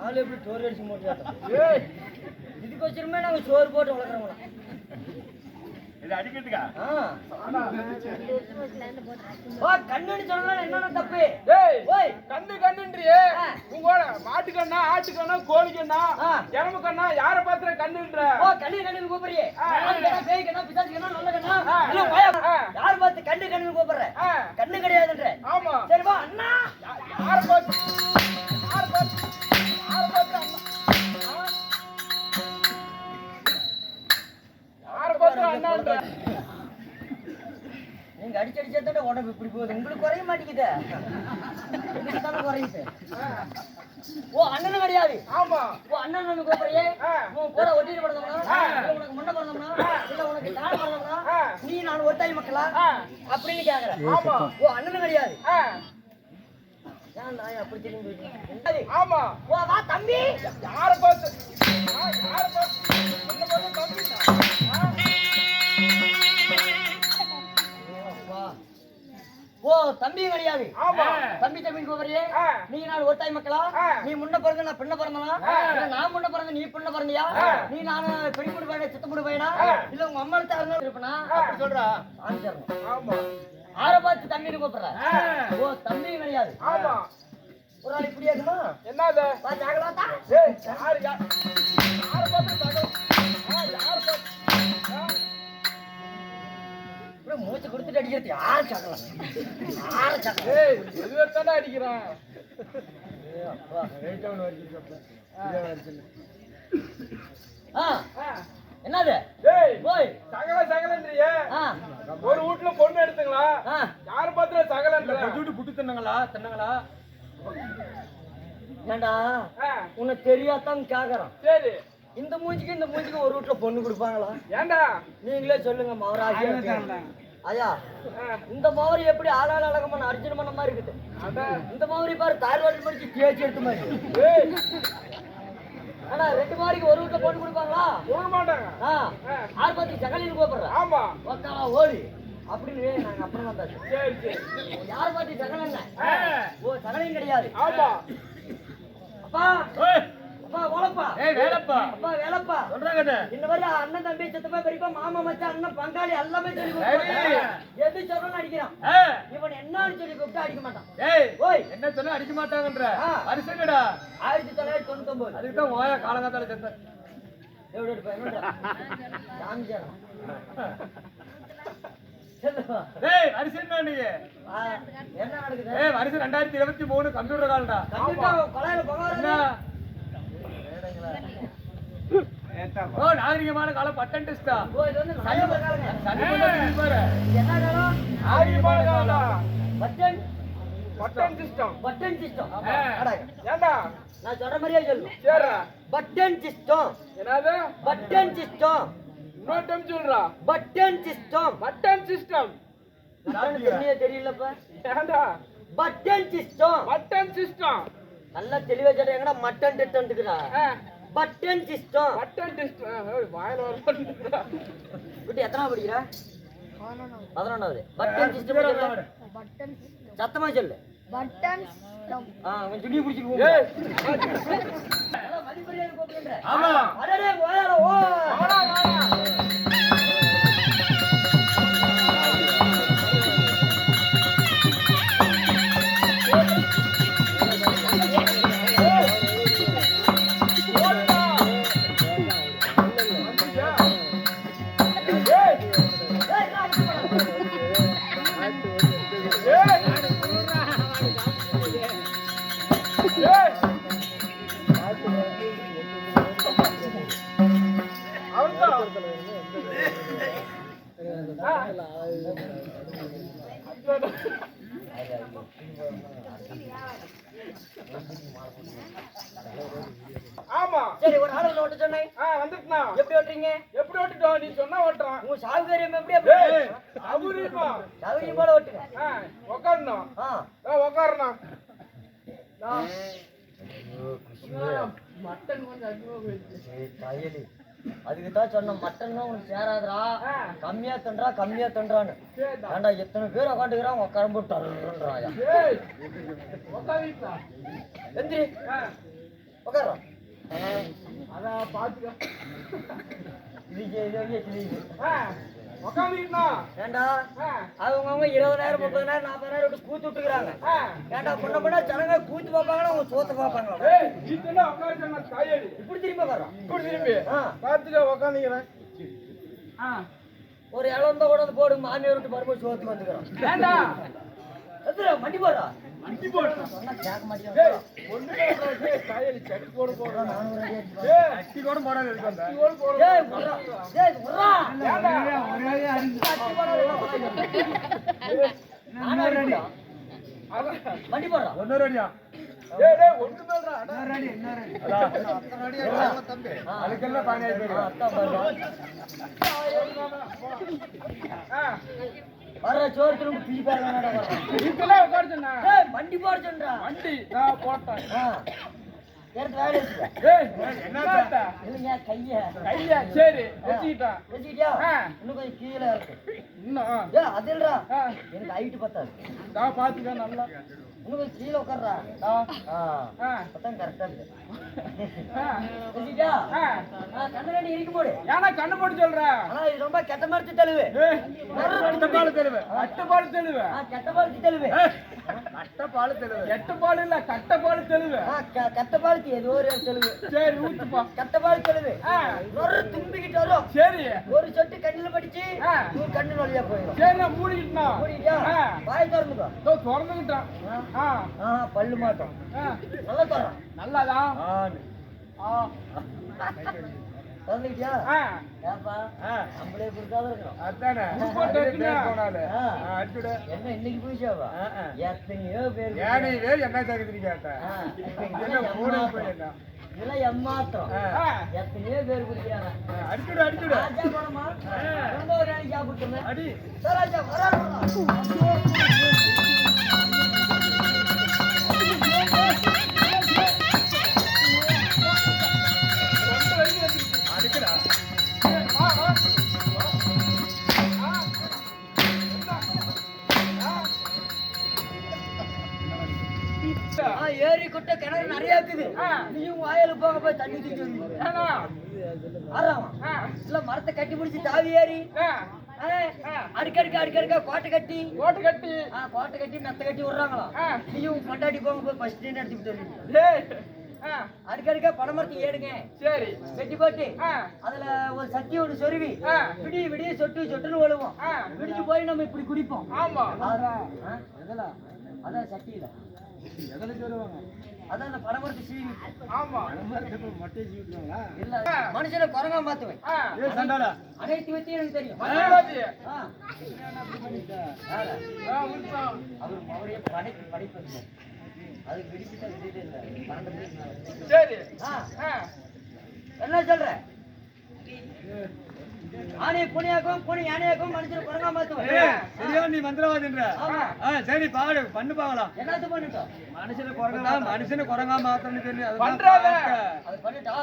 ஆளு எப்படி சோறு அடிச்சு ஏய். இதுக்கு வச்சிருமே நாங்க சோறு போட்டு வளர்க்குறோங்களா இது அடிக்கிறதுக்கா? வா கண்ணுன்னு சொன்னா என்னென்ன தப்பு? ஏய் ஓய். கண்ணு கண்ணுன்றியே. உங்களோட மாட்டு கண்ணா ஆட்டு கண்ணா கோழி கண்ணா ஆ. எரம்பு கண்ணா யார பாத்திர கண்ணுன்ற? ஓ கண்ணு கண்ணு கூப்பிடுறியே. பேய் கண்ணா பிசாசு கண்ணா நல்ல கண்ணா? ஆ. இல்ல போயா ஆ. யார் பார்த்து கண்ணு கண்ணு கூப்பிடுற? கண்ணு கிடையாதுன்ற. ஆமா. சரி வா அண்ணா. யார பாத்து நீங்க அடிச்சு அடிச்சதோட உடம்பு இப்படி போகுது. உங்களுக்கு குறைய மாட்டேங்குதே. தானே குறையுது. ஓ அண்ணனும் கிடையாது ஆமா. ஓ அண்ணன் ஒண்ணு கூப்பிடுறியே. உன் கூட ஒட்டிட்டு. இல்ல உனக்கு முன்ன பிறந்தவனா? இல்ல உனக்கு தாழ பிறந்தவனா? ஆ. நீ நான் ஒட்டாய் மக்களா? அப்படின்னு கேக்குறேன் ஆமா. ஓ அண்ணனும் கிடையாது ஏன் நான் அப்படி போயிட்டேன்? ஆமா. ஓ வா தம்பி. யார பாத்து ஆ, யார பாத்து என்ன ஓ தம்பி கிடையாது. ஆமா. தம்பி தம்பி கூப்பிடுறியே. நீ நான் ஒட்டாய் மக்களா? ஆ. நீ முன்ன பிறந்த நான் பின்ன பிறந்தனா? நான் முன்ன பிறந்த நீ பின்ன பிறந்தியா. நீ நான் பெரியமுடி பையனா சித்தமுடி பையனா? ஆ. இல்ல உங்க அம்மா தாருன்னு இருப்பனா. அப்படி சொல்றா. ஆஞ்சரணும் ஆமா. ஆற பார்த்து தம்பின்னு கூப்பிடுற. ஓ தம்பி கிடையாது. ஆமா. ஒரு ஆள் இப்படி இருக்குமா என்னது? ஏய் யார் கொடுத்துட்டு அடிக்கிறது யார் ஜாகலாம் யார் ஜாகலாம் ஏய் எதுவே தானே அடிக்கிறான் ஆ. ஆ. என்னது? ஏய் சகல சகலன்றியே. ஒரு வீட்டுல பொண்ணு எடுத்துங்களா? ஆ. யார பாத்துல சகலன்ற? புட்டு புட்டு தின்னங்களா? தின்னங்களா? ஏண்டா? ஆ, உனக்கு தெரியாதான் கேக்குறான். சரி. இந்த மூஞ்சிக்கு இந்த மூஞ்சிக்கு ஒரு வீட்டுல பொண்ணு கொடுப்பாங்களா? ஏண்டா? நீங்களே சொல்லுங்க மவராஜி ஐயா இந்த மவரி எப்படி ஆளாள் அழகமான அர்ஜுன பண்ண மாதிரி இருக்குது? இந்த மவரி பாரு தாய்வாடி முடிச்சு தேய்ச்சி எடுத்த மாதிரி. ஆனா ரெண்டு மாரிக்கு ஒரு வீட்டுல பொண்ணு கொடுப்பாங்களா? கொடுக்க மாட்டாங்க. ஆறு பத்தி சகலின்னு கூப்பிடுற ஆமா. ஒக்காலா ஓடி. அப்படின்னு நாங்க அப்புறம் வந்தாச்சு யார் பார்த்து சகல் என்ன ஆ, ஓ சகலையும் கிடையாது. ஆமா. அப்பா. அப்பா ஓலப்பா. ஏய் வேலப்பா. அப்பா வேலப்பா. சொல்றாங்க இந்த மாதிரி அண்ணன் தம்பி சித்தப்பா பெரியப்பா மாமா மச்சான் அண்ணன் பங்காளி எல்லாமே சொல்லி. எது சொல்லணும் அடிக்கிறான். இவன் என்னன்னு சொல்லி கூப்பிட்டு அடிக்க மாட்டான். ஏய் ஓய். என்ன சொன்னா அடிக்க மாட்டாங்கன்ற. அரிசங்கடா ஆயிரத்தி தொள்ளாயிரத்தி தொண்ணூத்தி ஒன்பது அதுக்கு தான் ஓய காலங்காத்தால செத்த எப்படி இருப்ப என்னடா காமிச்சாரா சொல்லுப்பா. ஏய் அரிசி என்ன நடக்குது? அரிசி ரெண்டாயிரத்தி இருபத்தி மூணு கம்ப்யூட்டர் காலடா கண்டிப்பா கொலையில புகை என்ன வருது. ஓ நாகரிகமான காலம் பட்டன் டெஸ்டா என்ன காலம்? ஆரியமான காலா button button system button system. ஏண்டா? நான் சொல்ற மாதிரியே சொல்லு. சரிடா பட்டன் சிஸ்டம் என்னது? பட்டன் சிஸ்டம் இன்னொரு டைம் சொல்றா. பட்டன் சிஸ்டம் பட்டன் சிஸ்டம் தெரியல தெரியலப்பா. ஏண்டா? பட்டன் சிஸ்டம் பட்டன் சிஸ்டம் நல்லா தெளிவா சொல்ற எங்கடா மட்டன் டிட்டன்ட்டுக்குறா பட்டன் சிஸ்டம் பட்டன் சிஸ்டம் வாயில வர குட்டி எத்தனை படிக்கிற? பதினொன்றாவது பட்டன் சிஸ்டம் சொல்லு சத்தமா சொல்லு. பட்டன் ஆ அவன் துணி கூப்பிடுற ஆமா. அடடே ஓயால ஓ. வாடா வாடா. ஏய், நான் ஆமா. சரி ஒரு ஆளு ஓட்ட சொன்னேன். ஆ வந்துட்டுனா எப்படி ஓட்டுறீங்க? எப்படி ஓட்டுட்டோம்? நீ சொன்னா ஓட்டுறான். உங்க சாவுகாரியம் எப்படி ஏய் அவருமா சௌகரியம் போல ஓட்டுங்க. ஆ ஆ. ஆ உக்காரணும் ஏய், பயலி. அதுக்கு தான் சொன்னேன் மட்டன் உனக்கு சேராதுடா. ஆ. கம்மியா தன்றா கம்மியா சரிடா. ஏன்டா எத்தனை பேர் உக்காந்துக்கிறான்? உட்காரம்பு டர்ன்றாயா. எந்திரி. உட்காரோம் அதான் பாத்துக்க. இது இது ஆ, அவங்க அவங்க இருபதாயிரம் முப்பதாயிரம் நாற்பதாயிரம் விட்டு கூத்து விட்டுக்கிறாங்க ஆ. ஏன்டா பொண்ண பொண்ணா ஜனங்க கூத்து பார்ப்பாங்களா அவங்க சோத்த பார்ப்பாங்களா. இப்படி திரும்பி உட்காரோம் இப்படி திரும்பி. ஆ பாத்துக்க, உக்காந்துக்கிறேன். ஆ, ஒரு இளம் தான் கூட வந்து போடு மாமியார் விட்டு மறுபடியும் சோத்துக்கு வந்துக்கிறோம் ஏண்டா? மண்டி போடுறா வண்டி போடுறா. சொன்னா கேட்க ஆயிடுச்சு. வர்ற சோறு திரும்ப பிடி பாருங்க வீட்டுல உட்கார சொன்னா. வண்டி போட வண்டி நான் போட்டேன். எடுத்து வேலை? இல்லைங்க கைய. கையா சரி வச்சுக்கிட்டான் வச்சுக்கிட்டியா. இன்னும் கொஞ்சம் கீழே இருக்கு. இன்னும் ஏ அது இல்லடா ஆ, எனக்கு ஹைட் பத்தாது. நான் பாத்துக்க நல்லா. இன்னும் கீழே உட்கார்றா. அப்பதான் கரெக்டா இருக்கு. கண்ணாடி இருக்கு போடு. ஏன்னா கண்ணு போட்டு சொல்ற? ஆனா இது ரொம்ப கெட்ட மரத்து தழுவு. ஏய், அட்டை பால் தெளிவு அட்டை பால் தெளிவு ஆ கெட்ட மரத்து தழுவு. அட்டை பால் தெளிவு எட்டு பால் இல்ல கட்ட பால் தெளிவு கெட்ட பாலுக்கு ஏதோ ஒரு தெழுவு. சரி ஊத்துப்பா. கெட்ட பால் ஆ, நொறு தும்பிக்கிட்டு வரும். சரி. ஒரு சொட்டு கண்ணுல படிச்சு கண்ணு வழியா போயிடும் சரி நான் மூடிக்கிட்டா திறந்துக்கிட்டான் பல்லு மாட்டோம். நல்லா தர்றோம் நல்லாதான் திறந்துக்கிட்டியா? ஏப்பா நம்மளே கொடுக்காத இருக்கிறோம். அதானே. என்ன இன்னைக்கு போயிச்சாவா. எத்தனையோ பேர் ஏன் நீ வேறு என்ன தகுதி கேட்ட? ஆ. என்ன போய் என்ன? இதெல்லாம் எம்மாத்திரம் எத்தனையோ பேர் குடிக்கிறாங்க. அடிச்சுடு அடிச்சுடு. ராஜா போனோமா ரொம்ப ஒரு நாளைக்கு சாப்பிட்டுமே அடி. ராஜா குட்டை கிணறு நிறைய இருக்குது. நீயும் வாயில போக போய் தண்ணி தூக்கி வந்து. இல்ல மரத்தை கட்டி பிடிச்சி தாவி ஏறி. அடிக்கடிக்க அடிக்கடிக்க கோட்டை கட்டி. கட்டி ஆ, கோட்டை கட்டி மெத்த கட்டி விடுறாங்களா. நீயும் கொண்டாடி போக போய் ஃபர்ஸ்ட் ஏய், ஆ, அடிக்கடிக்க பனைமரத்தை ஏடுங்க சரி. வெட்டி போட்டு. அதுல ஒரு சட்டி ஒன்று சொருவி. விடிய விடிய சொட்டு சொட்டுன்னு விழுவோம் ஆ. விடிஞ்சு போய் நம்ம இப்படி குடிப்போம். ஆமா. அதான். ஆ? அதான் சட்டியில. அதான் அந்த பனைமரத்தை சீவி. ஆமா. இல்ல. மனுஷனை குரங்கா மாத்துவேன். அனைத்து வச்சு எனக்கு தெரியும். அவர் அவரையே படைப்பு படைப்பு. அது. இல்ல. பன்னெண்டு. சரி. ஆ, என்ன சொல்ற? ஆனை புனியாக்கும் புனி யானையாக்கும் மனுஷனை குரங்கா மாத்துவேன் சரியா நீ மந்திரவாதின்ற? சரி பாடு பண்ணு பாக்கலாம் என்னத்து பண்ணிட்டோம் மனுஷனை குரங்கா மனுஷனை குரங்கா மாத்தணும்னு தெரியும். அது பண்ணிட்டா.